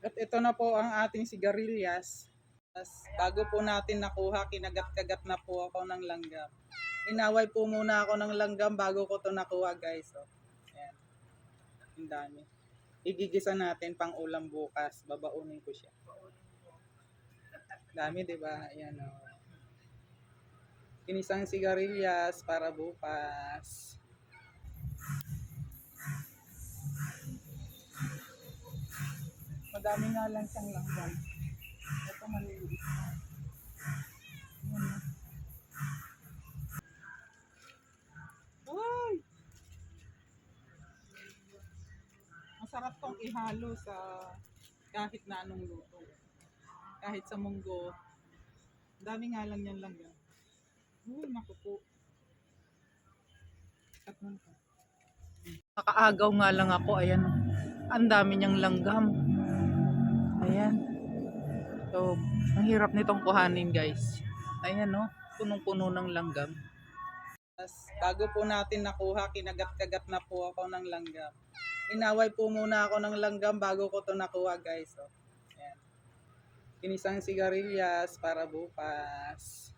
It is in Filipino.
At ito na po ang ating sigarilyas. Tas, bago po natin nakuha, kinagat-kagat na po ako ng langgam. Inaway po muna ako ng langgam bago ko to nakuha guys. So, ayan. Ang dami. Igigisa natin pang ulam bukas. Babaunin ko siya. Dami, di ba? Ayan o. Kinisang sigarilyas para bukas. Madami nga lang siyang langgam. Ito maliliit na. Ayan! Masarap tong ihalo sa kahit na anong luto. Kahit sa munggo. Dami nga lang yan lang yan. Uy, naku po. Cut mo na. Nakaagaw nga lang ako. Ayan. Ang dami niyang langgam. So, ang hirap nitong kuhanin guys. Ayan no. Punong-puno ng langgam. Tas, bago po natin nakuha, kinagat-kagat na po ako ng langgam. Inaway po muna ako ng langgam bago ko to nakuha guys. So, ayan. Kinisang sigarilyas para bukas.